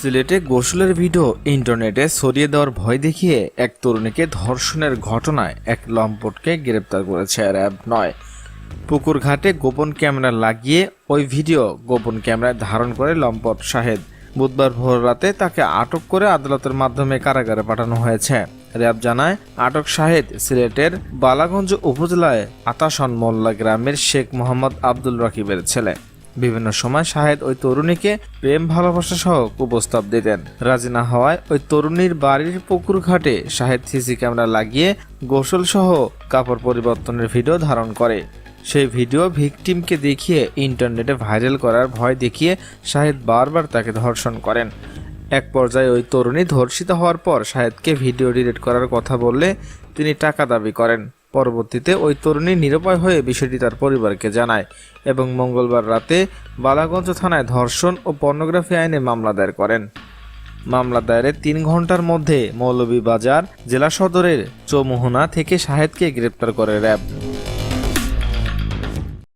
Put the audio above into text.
সিলেটে গোসলের ভিডিও ইন্টারনেটে ছড়িয়ে দেওয়ার ভয় দেখিয়ে এক তরুণীকে ধর্ষণের ঘটনায় এক লম্পটকে গ্রেপ্তার করেছে র্যাব নয়। পুকুর ঘাটে গোপন ক্যামেরা লাগিয়ে ওই ভিডিও গোপন ক্যামেরায় ধারণ করে লম্পট শাহেদ। বুধবার ভোর রাতে তাকে আটক করে আদালতের মাধ্যমে কারাগারে পাঠানো হয়েছে। র্যাব জানায়, আটক শাহেদ সিলেটের বালাগঞ্জ উপজেলায় আতাসন মোল্লা গ্রামের শেখ মোহাম্মদ আব্দুল রাকিবের ছেলে। বিভিন্ন সময় শাহেদ ওই তরুণীকে প্রেম, ভালোবাসা সহ কুপ্রস্তাব দিতেন। রাজি না হওয়ায় ওই তরুণীর বাড়ির পুকুর ঘাটে শাহেদ সিসি ক্যামেরা লাগিয়ে গোসল সহ কাপড় পরিবর্তনের ভিডিও ধারণ করে। সেই ভিডিও ভিকটিমকে দেখিয়ে ইন্টারনেটে ভাইরাল করার ভয় দেখিয়ে শাহেদ বারবার তাকে ধর্ষণ করেন। এক পর্যায়ে ওই তরুণী ধর্ষিত হওয়ার পর শাহেদকে ভিডিও ডিলিট করার কথা বললে তিনি টাকা দাবি করেন। পরবর্তীতে ওই তরুণী নিরুপায় হয়ে বিষয়টি তার পরিবারকে জানায় এবং মঙ্গলবার রাতে বালাগঞ্জ থানায় ধর্ষণ ও পর্নোগ্রাফি আইনে মামলা দায়ের করেন। মামলা দায়েরের তিন ঘণ্টার মধ্যে মৌলভীবাজার জেলা সদরের চৌমোহনা থেকে শাহেদকে গ্রেপ্তার করে র্যাব।